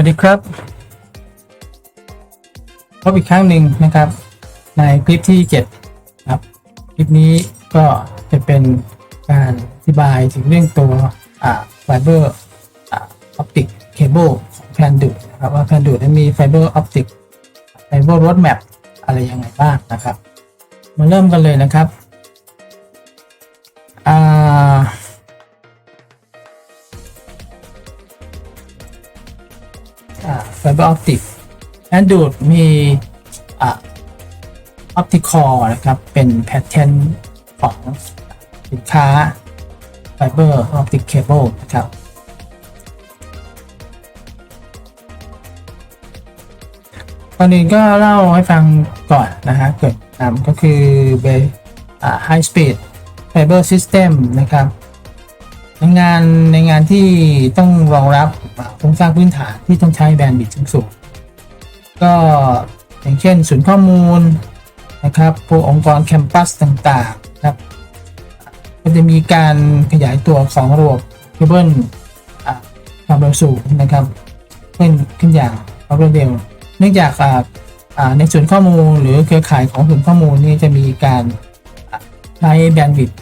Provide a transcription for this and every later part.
วัสดีครับพบอีกครั้งหนึ่งนะครับ ในคลิปที่ 7 ครับ คลิปนี้ก็จะเป็นการอธิบายถึงเรื่องตัวไฟเบอร์ออปติกเคเบิลของแพนดูนะครับว่าแพนดูนั้นมีไฟเบอร์ออปติกไฟเบอร์รถแมปอะไรยังไงบ้างนะครับ มาเริ่มกันเลยนะครับอ่า ไฟเบอร์ออปติกแอนดูดมีออปติคอลนะครับ เป็นแพทเทิร์นของสินค้าไฟเบอร์ออปติกเคเบิลนะครับตอนนี้ก็เล่าให้ฟังก่อนนะฮะเกิดนำก็คือเบอ่า High Speed Fiber System นะครับ ในงานในงานที่ต้องรองรับ โครงสร้างพื้นฐานที่ต้องใช้แบนด์วิดต์สูงก็อย่างเช่นศูนย์ข้อมูลนะครับพวกองค์กรแคมปัสต่างๆนะครับก็จะมีการขยายตัวของระบบเคเบิลความเร็วสูงนะครับขึ้นขึ้นอย่างรวดเร็ว เนื่องจากในศูนย์ข้อมูลหรือเครือข่ายของศูนย์ข้อมูลนี่จะมีการใช้แบนด์วิดต์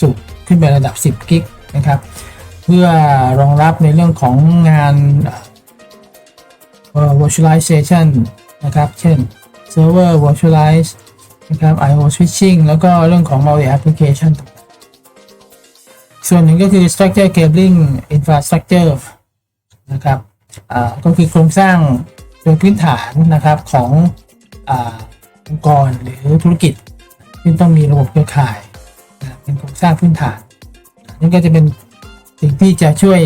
สูงขึ้นไประดับ 10 กิกนะครับ พื่อรองรับในเรื่องของงาน virtualization นะครับ เช่น server virtualize นะครับ IO switching แล้วก็เรื่องของ multi application ส่วนหนึ่งก็คือ structure cabling infrastructure นะครับก็คือโครงสร้างโดยพื้นฐานนะครับขององค์กรหรือธุรกิจที่ต้องมีระบบเครือข่ายเป็นโครงสร้างพื้นฐานนั่นก็จะเป็น สิ่งที่จะช่วย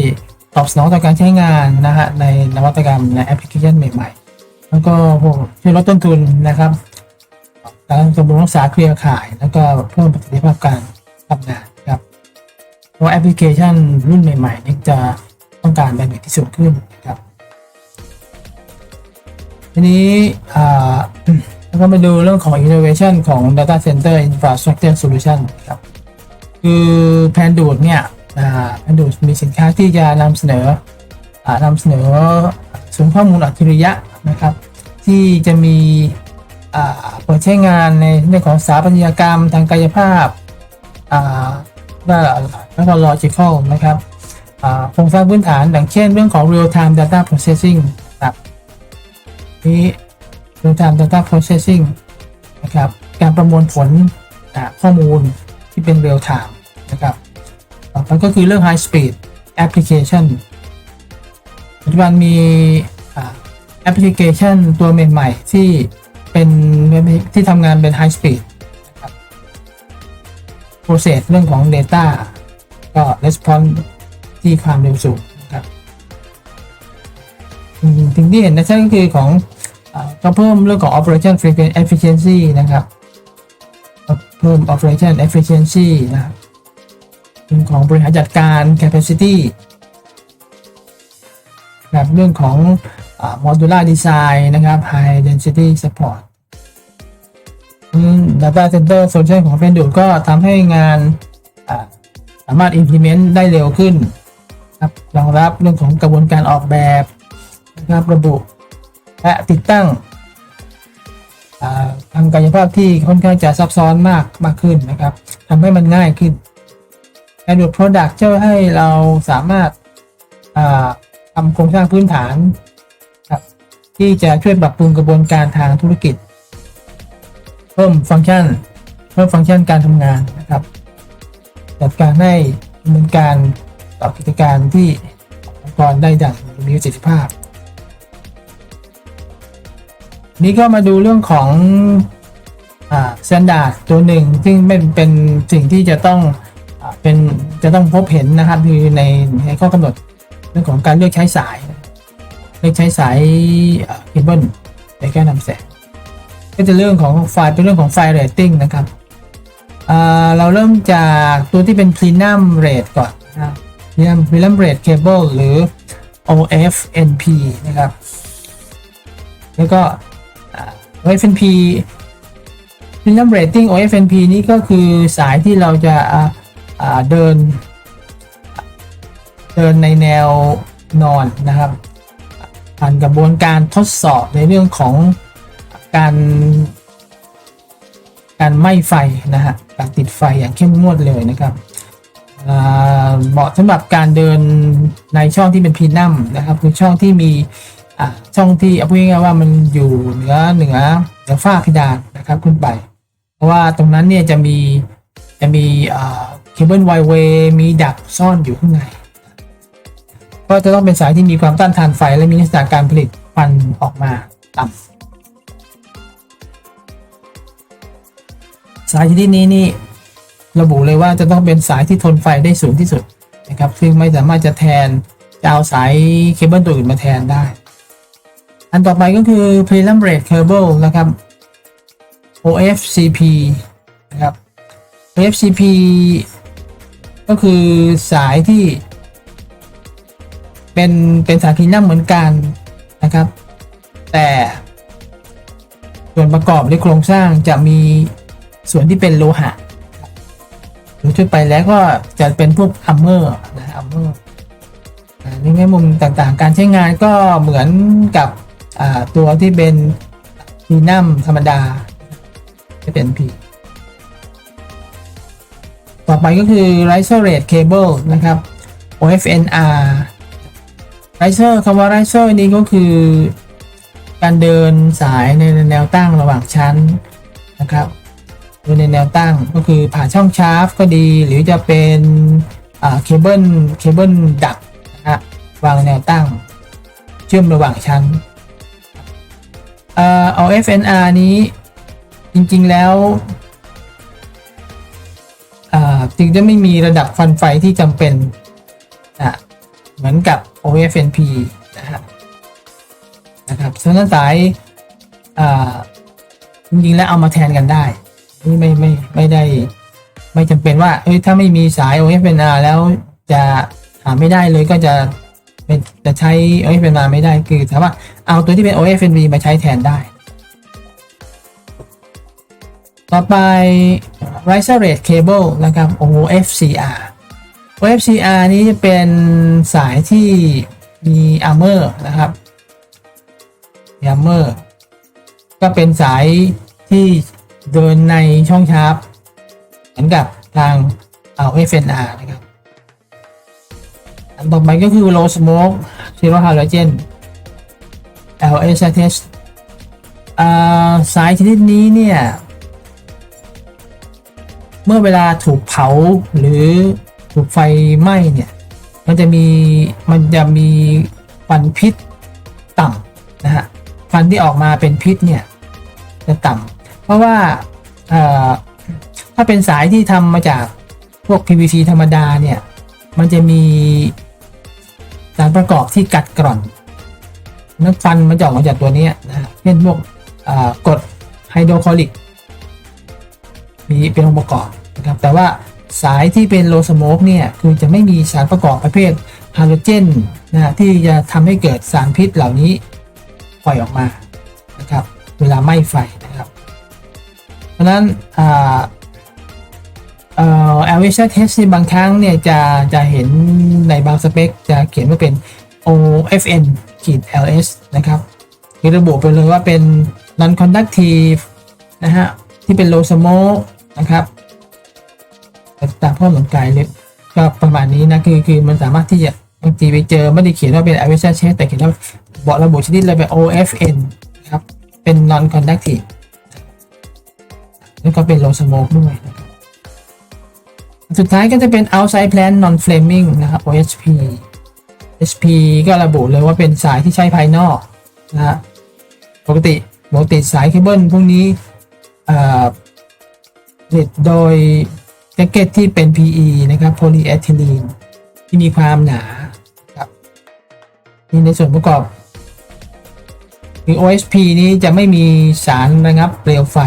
ตอบสนองต่อการใช้งานนะฮะในนวัตกรรมในแอปพลิเคชันใหม่ๆ แล้วก็พวกช่วยลดต้นทุนนะครับการบำรุงรักษาเครือข่าย แล้วก็เพิ่มประสิทธิภาพการทำงานครับเพราะแอปพลิเคชันรุ่นใหม่ๆนี่จะต้องการแบนด์วิดที่สูงขึ้นนะครับทีนี้แล้วก็มาดูเรื่องของ innovation ของ data center infrastructure solution ครับคือแพนดูดเนี่ย แพนดูมีสินค้าที่จะนำเสนออานำเสนอศูนย์ข้อมูลอัจฉริยะนะครับ ที่จะมีเปิดใช้งานในเรื่องของสถาปัตยกรรมทางกายภาพแล้วก็ logical นะครับโครงสร้างพื้นฐานอย่างเช่นเรื่องของ real time data processing ครับนี้ real time data processing นะครับ การประมวลผลข้อมูลที่เป็น real time นะครับ ต่อไปก็คือเรื่อง high speed application ปัจจุบันมีแอปพลิเคชันตัวใหม่ๆที่เป็นที่ทำงานเป็น high speed นะครับ process เรื่องของ data ก็ response ที่ความเร็วสูงนะครับอืมสิ่งที่เห็นนะชันก็คือของอก็เพิ่มเรื่องของ operation frequency efficiency นะครับ เพิ่ม operation efficiency นะครับ เรื่องของบริหารจัดการ capacity นะครับเรื่องของอ modular design นะครับ high density support data center solution ของ f e n d u ก็ทำให้งานสามารถ implement ได้เร็วขึ้นครับรองรับเรื่องของกระบวนการออกแบบนะครับระบุและติดตั้งทางกายภาพที่ค่อนข้างจะซับซ้อนมากมากขึ้นนะครับทำให้มันง่ายขึ้น Android Product ช่วยให้เราสามารถาทำโครงสร้างพื้นฐาน ที่จะช่วยปรับปรุงกระบวนการทางธุรกิจ เพิ่มฟังก์ชัน เพิ่มฟังก์ชันการทำงานนะครับ จัดการให้ดำเนินการต่อกิจการที่องค์กรได้อย่างมีประสิทธิภาพ นี่ก็มาดูเรื่องของอ่า standard ตัวหนึ่ง ซึ่งเป็นเป็นสิ่งที่จะต้อง เป็นจะต้องพบเห็นนะครับคือในในข้อกำหนดเรื่องของการเลือกใช้สายเลือกใช้สายเคเบิลในการนำแสงก็จะเรื่องของไฟล์เป็นเรื่องของไฟเรตติ้งนะครับเราเริ่มจากตัวที่เป็น Plenum Rate ก่อนนะครับ Plenum Plenum Rate Cable หรือ OFNP นะครับ แล้วก็ OFNP Premium Rating OFNP นี้ก็คือสายที่เราจะ เดิน เดินในแนวนอนนะครับผ่านกระบวนการทดสอบในเรื่องของการ การไหม้ไฟนะฮะการติดไฟอย่างเข้มงวดเลยนะครับเหมาะสำหรับการเดินในช่องที่เป็นพีนัมนะครับคือช่องที่มีช่องที่เอาพูดง่ายๆว่ามันอยู่เหนือเหนือเหนือฝ้าเพดานนะครับขึ้นไป เพราะว่าตรงนั้นเนี่ยจะมีจะมี เคเบิลไวเวย์มีดักซ่อนอยู่ข้างใน ก็จะต้องเป็นสายที่มีความต้านทานไฟและมีลักษณะการผลิตควันออกมาต่ำสายชนิดนี้นี่ระบุเลยว่าจะต้องเป็นสายที่ทนไฟได้สูงที่สุดนะครับ ซึ่งไม่สามารถจะแทนจะเอาสายเคเบิลตัวอื่นมาแทนได้ อันต่อไปก็คือ Premium Rate Cable นะครับ OFCP นะครับ OFCP ก็คือสายที่ เป็นเป็นสายพีนัมเหมือนกันนะครับ แต่ส่วนประกอบหรือโครงสร้างจะมีส่วนที่เป็นโลหะโดยทั่วไปแล้วก็จะเป็นพวกอัมเมอร์นะอัมเมอร์ในแง่มุมต่างๆ การใช้งานก็เหมือนกับตัวที่เป็นพรีเมียมธรรมดาที่เป็น P ต่อไปก็คือ Riser Rate Cable นะครับ OFNR ไรเซอร์คำว่าไรเซอร์นี้ก็คือ การเดินสายในแนวตั้งระหว่างชั้นนะครับโดยในแนวตั้งก็คือผ่านช่องชาร์ฟก็ดี หรือจะเป็นเคเบิลเคเบิลดักนะฮะวางแนวตั้ง เชื่อมระหว่างชั้นเอ่อเอา FNR นี้จริงๆแล้ว อ่าจึงจะไม่มีระดับควันไฟที่จำเป็นอะเหมือนกับ OFNP นะฮะนะครับฉะนั้นสายจริงๆแล้วเอามาแทนกันได้ ไม่ไม่ไม่ไม่ได้ ไม่จำเป็นว่าเอ้ยถ้าไม่มีสาย OFNR แล้วจะหาไม่ได้เลยก็จะเป็นจะใช้ OFNR ไม่ได้คือสามารถเอาตัวที่เป็น OFNP มาใช้แทนได้ ต่อไป Riser Rate Cable นะครับ OFCR OFCR นี้จะเป็นสายที่มีอาร์เมอร์นะครับมีอาร์เมอร์ก็เป็นสายที่เดินในช่องชาร์ปเหมือนกับทางเอา FNR นะครับ อันต่อไปก็คือ low smoke zero halogen LSTS อ่าสายชนิดนี้เนี่ย เมื่อเวลาถูกเผาหรือถูกไฟไหม้เนี่ย มันจะมีมันจะมีควันพิษต่ำนะฮะควันที่ออกมาเป็นพิษเนี่ยจะต่ำเพราะว่าถ้าเป็นสายที่ทำมาจากพวก PVC ธรรมดาเนี่ย มันจะมีสารประกอบที่กัดกร่อนน้ำฟันมันจะออกมาจากตัวนี้นะฮะเช่นพวกกรดไฮโดรคลอริกีเป็นองค์ประกอบนะครับแต่ว่าสายที่เป็นโลสโมกเนี่ยคือจะไม่มีสารประกอบประเภทฮาโลเจนนะที่จะทำให้เกิดสารพิษเหล่านี้ปล่อยออกมานะครับเวลาไหม้ไฟนะครับ เพราะฉะนั้นเอ่อ elevation test ในบางครั้งเนี่ยจะจะเห็นในบางสเปค จะเขียนว่าเป็น OFN ขีด LS นะครับคือระบุไปเลยว่าเป็น non conductive นะฮะ ที่เป็น low smoke นะครับตามข้อมูลกายเลยก็ประมาณนี้นะคือคือมันสามารถที่จะบางทีไปเจอไม่ได้เขียนว่าเป็น average check แต่เขียนว่าบอกระบุชนิดเลยเป็น OFN ครับ เป็น non conductive แล้วก็เป็น low smoke ด้วยสุดท้ายก็จะเป็น outside plant non flaming นะครับ OSP SP ก็ระบุเลยว่าเป็นสายที่ใช้ภายนอกนะฮะปกติปกติสายเคเบิลพวกนี้ ผลิตโดยแจ็คเก็ตที่เป็น PE นะครับโพลีเอทิลีนที่มีความหนาครับนี่ในส่วนประกอบคือ OSP นี้จะไม่มีสารระงับเปลวไฟ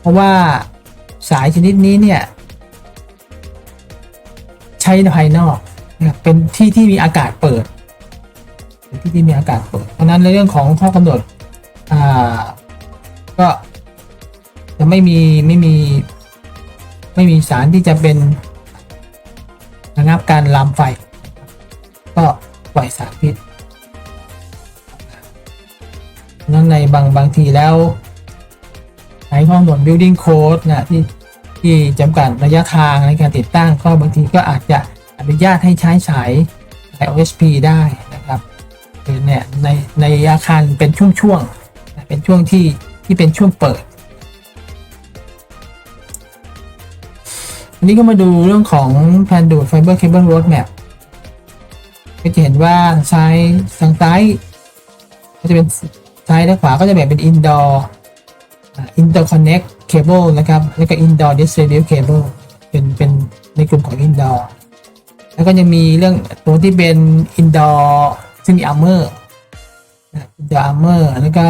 เพราะว่าสายชนิดนี้เนี่ย ใช้ภายนอกนะครับเป็นที่ที่มีอากาศเปิดที่ที่มีอากาศเปิด เพราะนั้นในเรื่องของข้อกำหนดอ่าก็ จะไม่มีไม่มี ไม่มีสารที่จะเป็นระงับการลามไฟ ก็ปล่อยสารพิษนั้นในบางบางทีแล้วใช้ข้อมูล building code นะที่ที่จำกัดระยะทางในการติดตั้งก็บางทีก็อาจจะอนุญาตให้ใช้สายสาย OSP ได้นะครับคือเนี่ยในในอาคารเป็นช่วงๆเป็นช่วงที่ที่เป็นช่วงเปิด อันนี้ก็มาดูเรื่องของแผนดูดไฟเบอร์เคเบิลโรดแมปก็จะเห็นว่าซ้ายทางซ้ายก็จะเป็นซ้ายและขวาก็จะแบ่งเป็น indoor อ่า interconnect cable นะครับ แล้วก็ indoor distribute cable เป็นเป็นในกลุ่มของ indoor แล้วก็จะมีเรื่องตัวที่เป็น indoor ซึ่งมี armor นะ indoor armor แล้วก็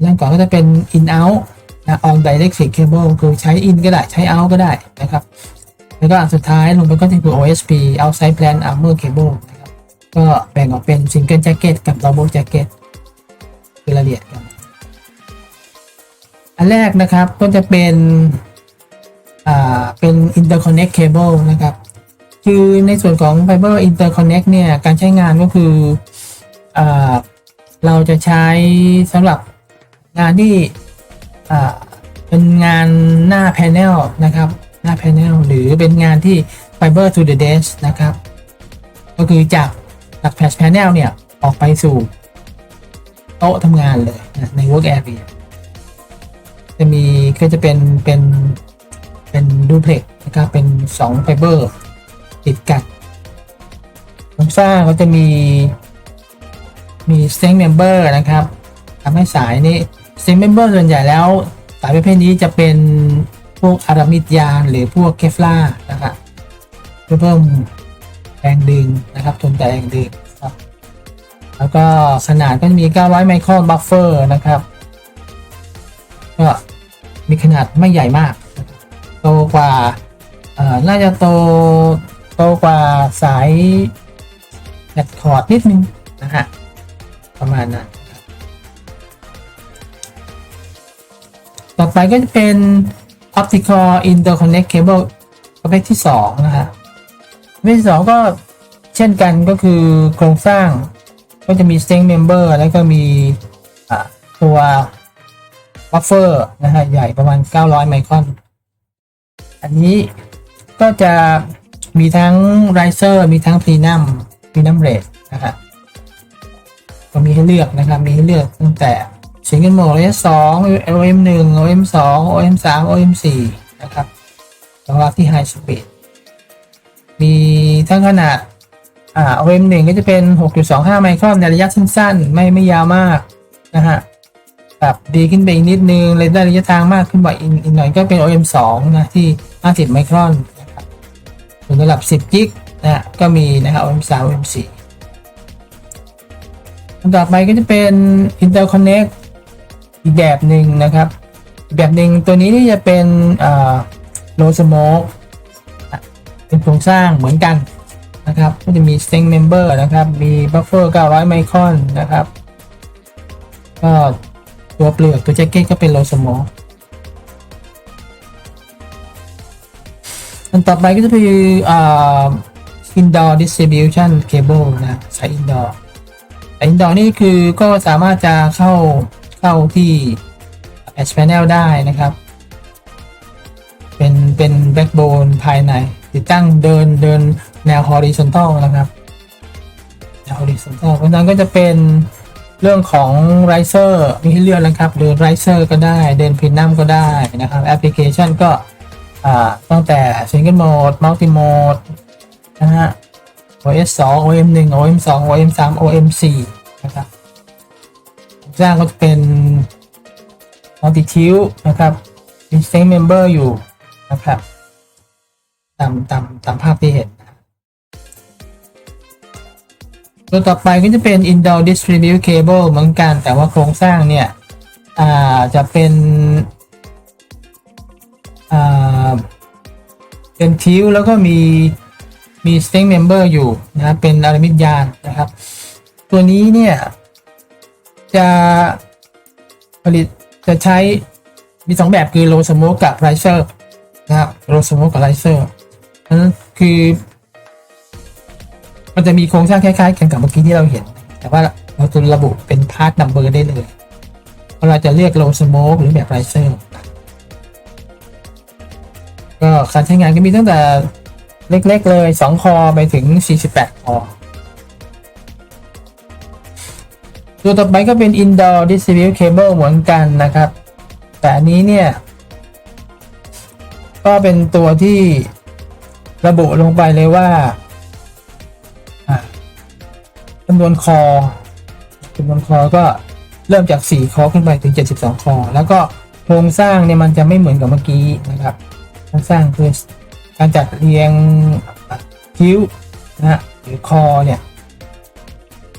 เรื่องก่อนก็จะเป็น in out นะ on dielectric cable คือใช้ in ก็ได้ ใช้ out ก็ได้นะครับ แล้วก็อันสุดท้ายลงไปก็จะคือ OSP outside plan armor cable นะครับก็แบ่งออกเป็น single jacket กับ double jacket คือรายละเอียดกัน อันแรกนะครับก็จะเป็นอ่าเป็น interconnect cable นะครับ คือในส่วนของ fiber interconnect เนี่ย การใช้งานก็คืออ่าเราจะใช้สำหรับงานที่ เป็นงานหน้า panel นะครับ หน้า panel หรือเป็นงานที่ fiber to the desk นะครับ ก็คือจากหลัก patch panel เนี่ย ออกไปสู่โต๊ะทำงานเลยนะใน work area จะมีก็จะเป็นเป็นเป็นดูเพล็กนะครับเป็น2ไฟเบอร์ติดกันโครงสร้างก็จะมีมี string member นะครับทำให้สายนี้ string member ส่วนใหญ่แล้ว สายประเภทนี้จะเป็นพวกอารามิดยานหรือพวกเคฟล่านะครับเพื่อเพิ่มแรงดึงนะครับทนแต่แรงดึงครับแล้วก็ขนาดก็จะมี 900 ไมครบัฟเฟอร์นะครับก็มีขนาดไม่ใหญ่มาก โตกว่าเอ่อน่าจะโตโตกว่าสายแบตคอร์ดนิดนึงนะฮะประมาณนั้น ต่อไปก็จะเป็น optical interconnect cable ประเภทที่ 2 นะฮะประเภทที่ 2 ก็เช่นกันก็คือโครงสร้างก็จะมี string member แล้วก็มีตัวบัฟเฟอร์นะฮะใหญ่ประมาณ 900 ไมครอน อันนี้ก็จะมีทั้งไรเซอร์มีทั้งพรีนัมพรีนัมเรทนะครับก็มีให้เลือกนะครับ มีให้เลือกตั้งแต่ สิงเกิลโหมด OS 2 OM 1 OM 2 OM 3 OM 4นะครับสำหรับที่ High Speed มีทั้งขนาดอ่า OM 1ก็จะเป็น 6.25 ไมครอนในระยะสั้นๆ ไม่ไม่ยาวมากนะฮะแบบดีขึ้นไปอีกนิดนึงเลยได้ระยะทางมากขึ้นบ่อยอีกหน่อยก็เป็น OM 2นะที่ 50 ไมครอนนะครับส่วนระดับ 10 กิกนะก็มีนะครับ OM 3 OM 4ต่อไปก็จะเป็น Interconnect อีกแบบหนึ่งนะครับอีกแบบหนึ่งตัวนี้ที่จะเป็นอ่า low smoke อะเป็นโครงสร้างเหมือนกันนะครับก็จะมี string member นะครับ มี buffer 900 ไมครอนนะครับ ก็ตัวเปลือกตัวแจ็คเก็ตก็เป็นโลสโมออันต่อไปก็จะเป็นอ่า indoor distribution cable นะสาย indoor สาย indoor นี่คือก็สามารถจะเข้า เข้าที่ patch panel ได้นะครับ เป็นเป็น backbone ภายใน ติดตั้งเดินเดินแนว horizontal นะครับแนว horizontal เพราะนั้นก็จะเป็นเรื่องของไรเซอร์มีให้เลือกนะครับเดินไรเซอร์ก็ได้เดินพินัมก็ได้นะครับแอปพลิเคชันก็ตั้งแต่ Single Mode Multi Mode นะฮะ OS 2 OM 1 OM 2 OM 3 OM 4 สร้างก็จะเป็น Multi Tilt นะครับมี String Member อยู่นะครับ ตามตามตามภาพที่เห็น ตัวต่อไปก็จะเป็น indoor distribute cable เหมือนกัน แต่ว่าโครงสร้างเนี่ยจะเป็นเป็นทิวแล้วก็มีมี string member อยู่นะครับเป็นอารามิดยานนะครับ ตัวนี้เนี่ย จะผลิตจะใช้มีสองแบบคือ low smoke กับ riser นะครับ low smoke กับ riser นั้นคือ มันจะมีโครงสร้างคล้ายๆกันกับเมื่อกี้ที่เราเห็น แต่ว่าเราจะระบุเป็นพาร์ทนัมเบอร์ได้เลยเราจะเรียก low smoke หรือแบบ riser ก็การใช้งานก็มีตั้งแต่เล็กๆเลย 2 คอไปถึง 48 คอ ตัวต่อไปก็เป็น indoor distribute cable เหมือนกันนะครับ แต่อันนี้เนี่ย ก็เป็นตัวที่ระบุลงไปเลยว่าจำนวนคอจำนวนคอก็เริ่มจาก 4 คอขึ้นไปถึง 72 คอ แล้วก็โครงสร้างเนี่ยมันจะไม่เหมือนกับเมื่อกี้นะครับโครงสร้างคือการจัดเรียงคิ้วนะฮะหรือคอเนี่ย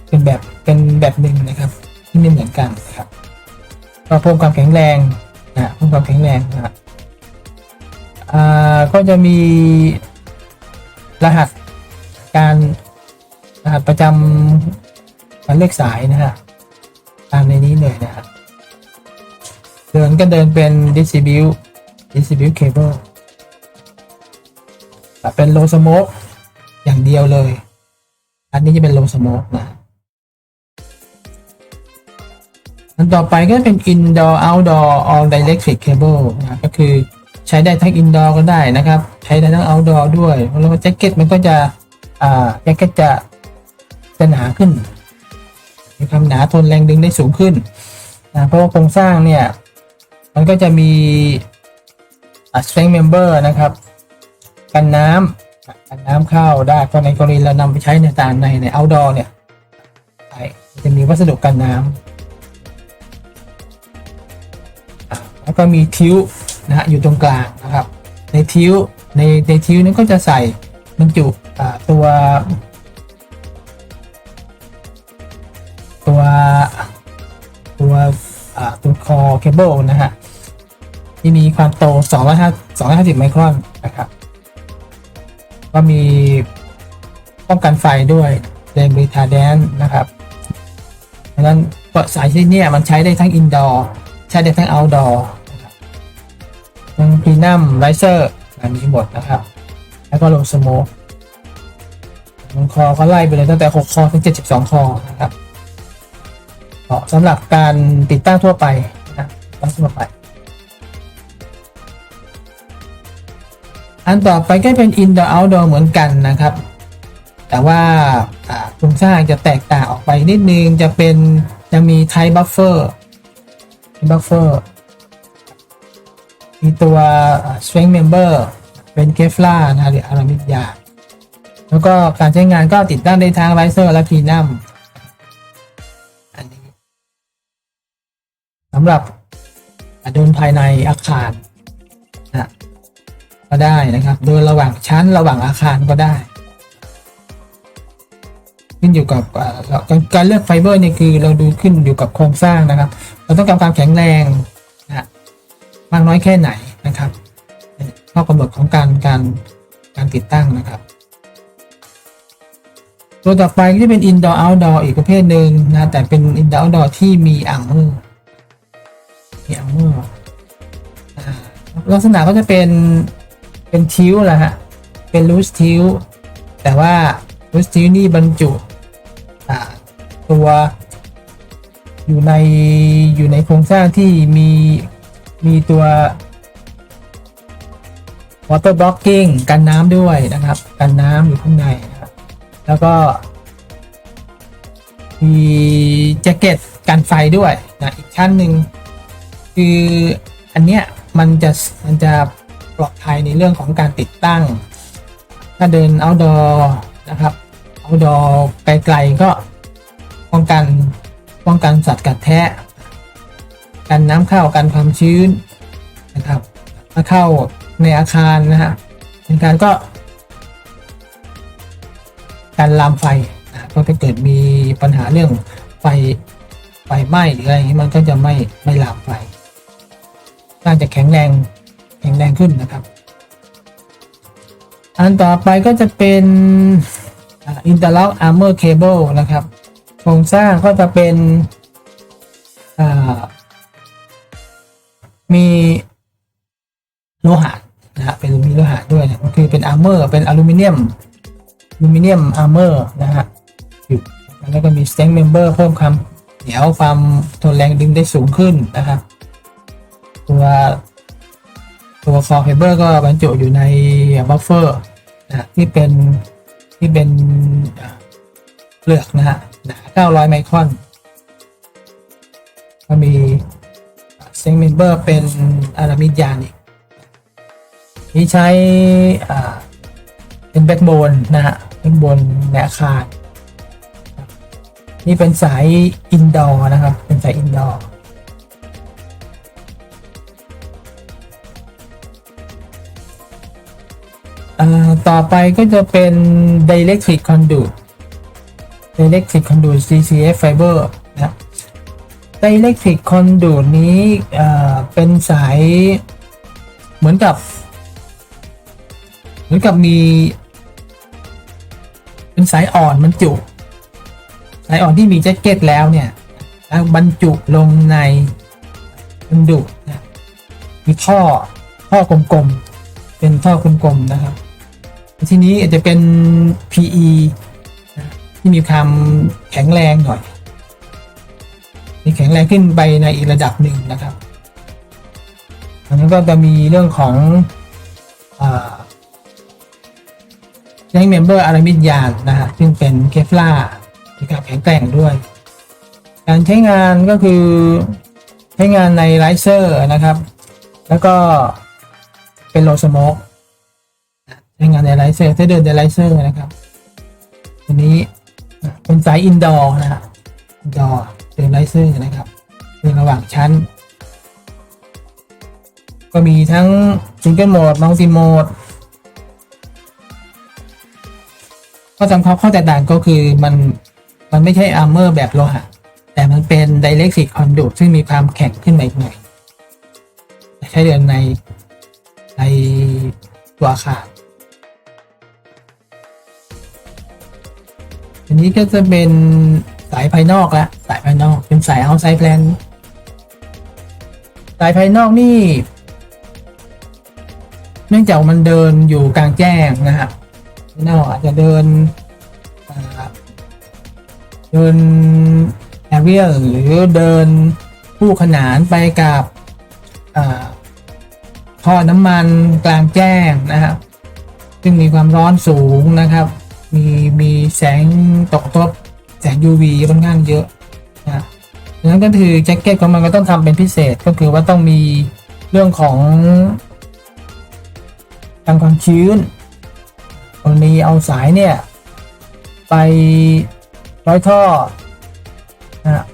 เป็นแบบ เป็นแบบหนึ่งนะครับ ที่ไม่เหมือนกันนะครับก็เพิ่มความแข็งแรงนะเพิ่มความแข็งแรงนะฮะอ่าก็จะมีรหัสการรหัสประจำการเลขสายนะฮะตามในนี้เลยนะครับเดินก็เดินเป็น distribute distribute cable แบบเป็น low smoke อย่างเดียวเลย อันนี้จะเป็น low smoke นะ อันต่อไปก็เป็น indoor outdoor all electric cable นะก็คือใช้ได้ทั้ง indoor ก็ได้นะครับ ใช้ได้ทั้ง outdoor ด้วยแล้วแจ็คเก็ตมันก็จะอ่าแจ็คเก็ตจะจะหนาขึ้นมีความหนาทนแรงดึงได้สูงขึ้นนะเพราะว่าโครงสร้างเนี่ย มันก็จะมีอ่า strength member นะครับกันน้ำกันน้ำเข้าได้เพราะในกรณีเรานำไปใช้ในตามในใน outdoor เนี่ยจะมีวัสดุกันน้ำ แล้วก็มีทิ้วนะฮะอยู่ตรงกลางนะครับ ในทิ้วในในทิ้วนั้นก็จะใส่บรรจุตัว ตัวตัวตัวคอเคเบิลนะฮะที่มีความโต 250 250 ไมครอนนะครับ ก็มีป้องกันไฟด้วยเดนบริทาแดนนะครับดังนั้นสายที่นี่มันใช้ได้ทั้งอินดอร์ ใช้ได้ทั้ง outdoor นะครับ ทั้งพรีนัมไรเซอร์มีหมดนะครับ แล้วก็โลสโมกลงคอก็ไล่ไปเลยตั้งแต่ 6 คอถึง 72 คอนะครับเหมาะสำหรับการติดตั้งทั่วไปนะตั้งทั่วไป อันต่อไปก็เป็น indoor outdoor เหมือนกันนะครับ แต่ว่าอ่าโครงสร้างจะแตกต่างออกไปนิดนึงจะเป็นจะมี type buffer บัฟเฟอร์ มีตัว strength member เป็นเคฟลานะหรืออารามิดยา แล้วก็การใช้งานก็ติดตั้งได้ทั้งไรเซอร์และพีนัมอันนี้สำหรับเดินภายในอาคารนะก็ได้นะครับ เดินระหว่างชั้นระหว่างอาคารก็ได้ขึ้นอยู่กับการเลือกไฟเบอร์เนี่ยคือเราดูขึ้นอยู่กับโครงสร้างนะครับ เราต้องการความแข็งแรง มากน้อยแค่ไหนนะครับข้อกำหนดของการการการติดตั้งนะครับ ตัวต่อไปก็จะเป็น indoor outdoor อีกประเภทหนึ่งนะแต่เป็น indoor outdoor ที่มีอ่างมือมีอ่างมือลักษณะก็จะเป็นเป็นทิวแหละฮะเป็น loose ทิวแต่ว่า loose ทิวนี่บรรจุตัวอยู่ในอยู่ในโครงสร้างที่มี มีตัว water blocking กันน้ำด้วยนะครับ กันน้ำอยู่ข้างในนะครับ แล้วก็ มีแจ็คเก็ตกันไฟด้วยนะอีกชั้นหนึ่งคืออันเนี้ยมันจะมันจะปลอดภัยในเรื่องของการติดตั้ง ถ้าเดิน outdoor นะครับ outdoor ไกลๆก็ป้องกันป้องกันสัตว์กัดแทะ กันน้ำเข้ากันความชื้นนะครับถ้าเข้าในอาคารนะฮะเป็นการก็การลามไฟนะก็ถ้าเกิดมีปัญหาเรื่องไฟไฟไหม้หรืออะไรอย่างนี้มันก็จะไม่ไม่ลามไฟน่าจะแข็งแรงแข็งแรงขึ้นนะครับ อันต่อไปก็จะเป็นอินเตอร์ล็อกอาร์เมอร์เคเบิลนะครับ โครงสร้างก็จะเป็นอ่า มีโลหะนะฮะเป็นมีโลหะด้วยนะคือเป็นอาร์เมอร์เป็นอลูมิเนียมอลูมิเนียมอาร์เมอร์นะฮะอยู่แล้วก็มีสเต็งเมมเบอร์เพิ่มความเหนียวความทนแรงดึงได้สูงขึ้นนะครับ ตัวตัวคอไฟเบอร์ก็บรรจุอยู่ในบัฟเฟอร์นะที่เป็นที่เป็นเปลือกนะฮะหนา900ไมครอนก็มี เซงเมมเบอร์เป็นอารามิดยานอีกนี่ใช้เป็นแบ็กโบนนะฮะแบ็กโบนในอาคารนี่เป็นสายอินดอร์นะครับ เป็นสายอินดอร์ต่อไปก็จะเป็น Dielectric Conduit Dielectric Conduit CCF Fiber นะ Dielectric Conduit นี้อ่าเป็นสายเหมือนกับ เหมือนกับมี เป็นสายอ่อนมันจุ สายอ่อนที่มีแจ็คเก็ตแล้วเนี่ยแล้วบรรจุลงในคอนดูดนะมีท่อท่อกลมๆ เป็นท่อกลมๆนะครับ ทีนี้อาจจะเป็น PE ที่มีความแข็งแรงหน่อย แข็งแรงขึ้นไปในอีกระดับหนึ่งนะครับอันนั้นก็จะมีเรื่องของอ่าใช้เมมเบอร์อารามิดยานนะฮะซึ่งเป็นเคฟลามีความแข็งแกร่งด้วย การใช้งานก็คือใช้งานในไลเซอร์นะครับ แล้วก็เป็นโลสโมกใช้งานในไลเซอร์ถ้าเดินในไลเซอร์นะครับอันนี้เป็นสายอินดอร์นะฮะอินดอร์ เป็นไลเซอร์นะครับเป็นระหว่างชั้น ก็มีทั้งซิงเกิลโหมดมัลติโหมดข้อจำคัญข้อแตกต่างก็คือมันมันไม่ใช่อาร์เมอร์แบบโลหะ แต่มันเป็นไดเ c ก r ิ c คอนดูดซึ่งมีความแข็งขึ้นมาอีกหน่อยใช้เดินในในตัวอาคารอันนี้ก็จะเป็นสายภายนอกละสายภายนอกเป็นสาย outside plan สายภายนอกนี่ เนื่องจากมันเดินอยู่กลางแจ้งนะครับไม่น่าอาจจะเดินเดินแอเรียลหรือเดินคู่ขนานไปกับท่อน้ำมันกลางแจ้งนะครับ ซึ่งมีความร้อนสูงนะครับ มีมีแสงตกทบแสง UV ค่อนข้างเยอะ นั้นก็คือแจ็คเก็ตของมันก็ต้องทำเป็นพิเศษก็คือว่าต้องมีเรื่องของการความชื้นกรณีเอาสายเนี่ย ไปร้อยท่อนะ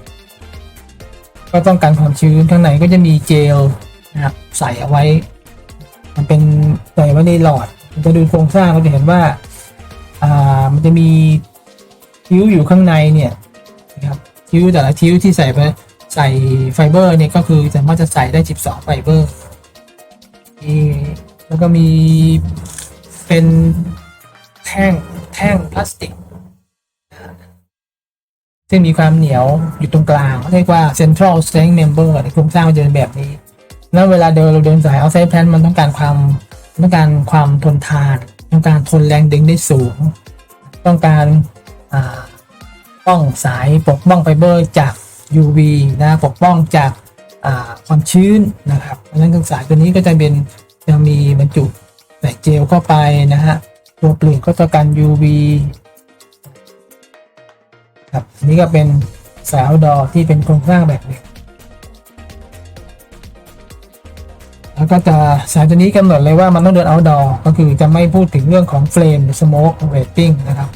ก็ต้องการความชื้นข้างในก็จะมีเจลนะครับใส่เอาไว้ มันเป็นใส่ไว้ในหลอดจะดูโครงสร้างก็จะเห็นว่า อ่ามันจะมีทิ้วอยู่ข้างในเนี่ย ทิ้วแต่ละทิ้วที่ใส่ไปใส่ไฟเบอร์เนี่ยก็คือสามารถจะใส่ได้ 12 ไฟเบอร์มีแล้วก็มีเป็นแท่งแท่งพลาสติก ซึ่งมีความเหนียวอยู่ตรงกลางเรียกว่า central strength member ในโครงสร้างมันจะเป็นแบบนี้ แล้วเวลาเดินเราเดินสาย outside plan มันต้องการความต้องการความทนทาน ต้องการทนแรงดึงได้สูง ต้องการอ่า ป้องสายปกป้องไฟเบอร์จาก UV นะปกป้องจากาความชื้นนะครับเพราะฉะนั้นสายตัวนี้ก็จะเป็นจะมีบรรจุใส่เจลเข้าไปนะฮะตัวเปลือกก็จะกัน UV ครับนี่ก็เป็นสาย outdoor ที่เป็นโครงสร้างแบบหนี้แล้วก็จะสายตัวนี้กำหนดเลยว่ามันต้องเดิน outdoor ก็คือจะไม่พูดถึงเรื่องของ flame smoke rating นะครับ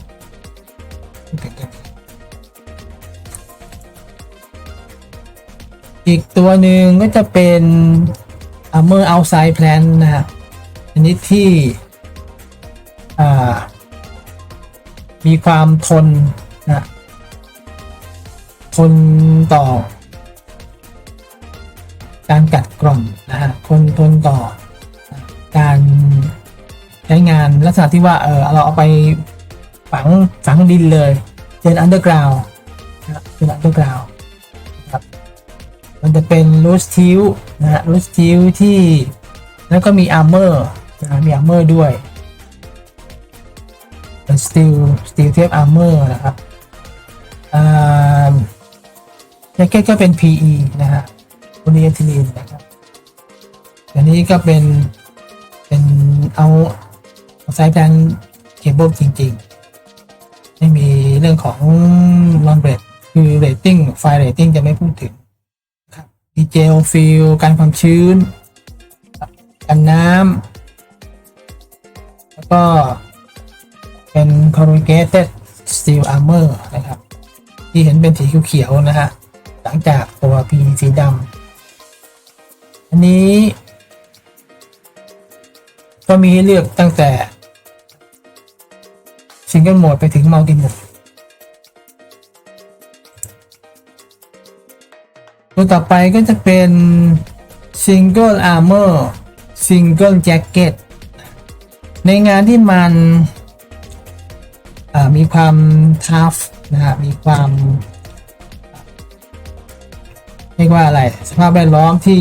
อีกตัวหนึ่งก็จะเป็น armor outside plan นะครับอันนี้ที่มีความทนนะทนต่อ การกัดกร่อนนะฮะทนทนต่อ การใช้งานลักษณะที่ว่าเออเราเอาไปฝังฝังดินเลยเป็นอันเดอร์กราวนะเป็นอันเดอร์กราวครับ มันจะเป็นรูสทิวนะฮะรูสทิวที่แล้วก็มีอาร์เมอร์นะมีอาร์เมอร์ด้วยเป็นสตีลสตีลเทปอาร์เมอร์นะครับอ่าแจ็คเก็ตก็เป็น PE นะฮะโพลีเอทิลีนนะครับอันนี้ก็เป็นเป็นเอาเอาสายแพนเคเบิลจริงๆ ไม่มีเรื่องของลอนเบรดคือเรตติ้งไฟเรตติ้งจะไม่พูดถึง มีเจลฟิลกันความชื้น กันน้ำแล้วก็เป็น corrugated steel armor นะครับ ที่เห็นเป็นสีเขียวๆนะฮะ หลังจากตัว PE สีดำอันนี้ ก็มีให้เลือกตั้งแต่ Single Mode ไปถึง Multi Mode ตัวต่อไปก็จะเป็น Single Armor Single Jacket ในงานที่มันมีความทัฟนะฮะมีความเรียกว่าอะไร สภาพแวดล้อมที่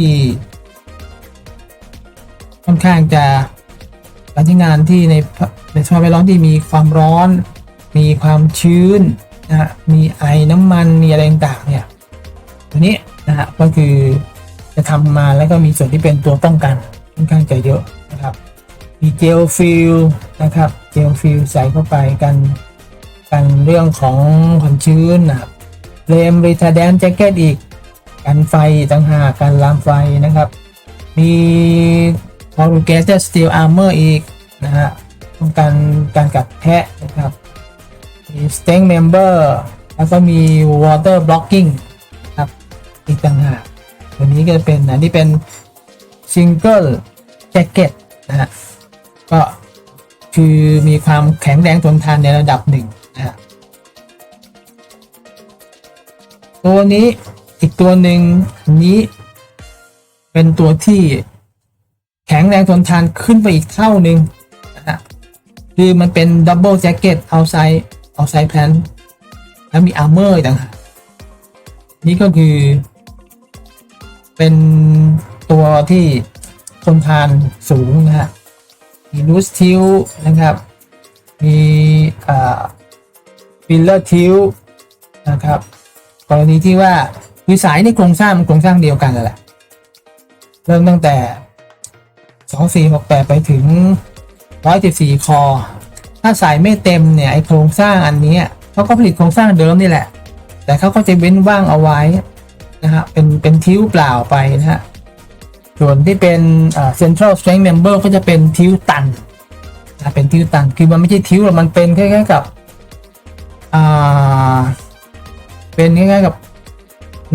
ค่อนข้างจะการที่งานที่ในในสภาพแวดล้อมที่มีความร้อน มีความชื้นนะฮะมีไอน้ำมันมีอะไรต่างๆเนี่ยตัวนี้ นะฮะก็คือจะทำมาแล้วก็มีส่วนที่เป็นตัวป้องกันค่อนข้างจะเยอะนะครับ มีเจลฟิลนะครับเจลฟิลใส่เข้าไปกันกันเรื่องของความชื้นนะครับเลมรีทาแดนแจ็คเก็ตอีกกันไฟต่างหากการลามไฟนะครับ มี corrugated steel armor อีกนะฮะป้องกันการกัดแทะนะครับมี stain member แล้วก็มี water blocking ครับ อีกต่างหากตัวนี้ก็เป็นอันนี้เป็น single jacket นะฮะก็คือมีความแข็งแรงทนทานในระดับหนึ่งนะฮะตัวนี้อีกตัวหนึ่งนนี้ เป็นตัวที่แข็งแรงทนทานขึ้นไปอีกเท่าหนึ่งนะฮะคือมันเป็นดับเบิลแจ็คเก็ตเอาไซเอาไซแพนแล้วมีอาร์เมอร์ต่างหากนี่ก็คือ เป็นตัวที่ทนทานสูงนะฮะมีลูสทิวนะครับ มีฟิลเลอร์ทิวนะครับ กรณีที่ว่าคือสายในโครงสร้างมันโครงสร้างเดียวกันนั่นแหละ เริ่มตั้งแต่ 2468 ไปถึง 114 คอ ถ้าสายไม่เต็มเนี่ยไอโครงสร้างอันนี้เขาก็ผลิตโครงสร้างเดิมนี่แหละ แต่เขาก็จะเว้นว่างเอาไว้ นะฮะเป็นเป็นทิ้วเปล่าไปนะฮะส่วนที่เป็นอ่า central strength member ก็จะเป็นทิ้วตันนะเป็นทิ้วตันคือมันไม่ใช่ทิ้วหรอกมันเป็นคล้ายๆกับอ่าเป็นคล้ายๆกับ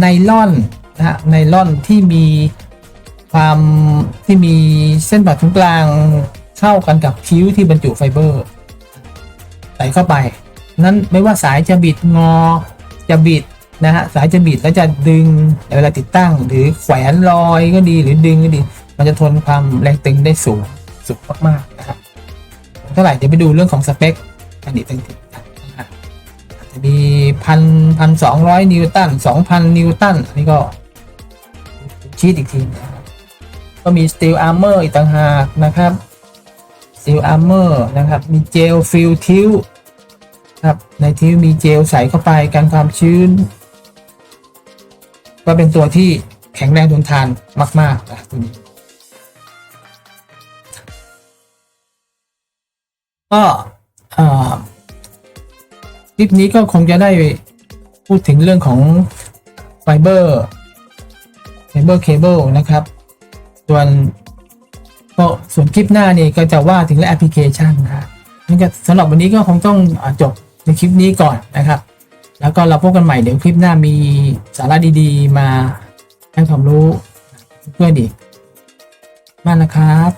ไนล่อนนะฮะไนล่อนที่มีความที่มีเส้นผ่าศูนย์กลางเข้ากันกับทิ้วที่บรรจุไฟเบอร์ใส่เข้าไป นั้นไม่ว่าสายจะบิดงอจะบิด นะฮะสายจะบิดแล้วจะดึงเวลาติดตั้ง หรือแขวนลอยก็ดีหรือดึงก็ดี มันจะทนความแรงตึงได้สูงสูงมากๆนะครับเท่าไหร่เดี๋ยวไปดูเรื่องของสเปคกันอีกทีนะฮะจะมีพันพันสองร้อยนิวตันสองพันนิวตันอันนี้ก็ชีดอีกทีนะก็มี steel armor อีกต่างหากนะครับ steel armor นะครับ มี gel fill ทิวครับในทิวมีเจลใส่เข้าไปกันความชื้น ก็เป็นตัวที่แข็งแรงทนทานมากๆนะตัวนี้ก็คลิปนี้ก็คงจะได้พูดถึงเรื่องของไฟเบอร์ไฟเบอร์เคเบิลนะครับ ส่วนก็ส่วนคลิปหน้านี่ก็จะว่าถึงเรื่องแอปพลิเคชันนะนั่ก็สำหรับวันนี้ก็คงต้องจบในคลิปนี้ก่อนนะครับ แล้วก็เราพบกันใหม่เดี๋ยวคลิปหน้ามีสาระดีๆ มาให้ความรู้เพื่อนอีกมากนะครับ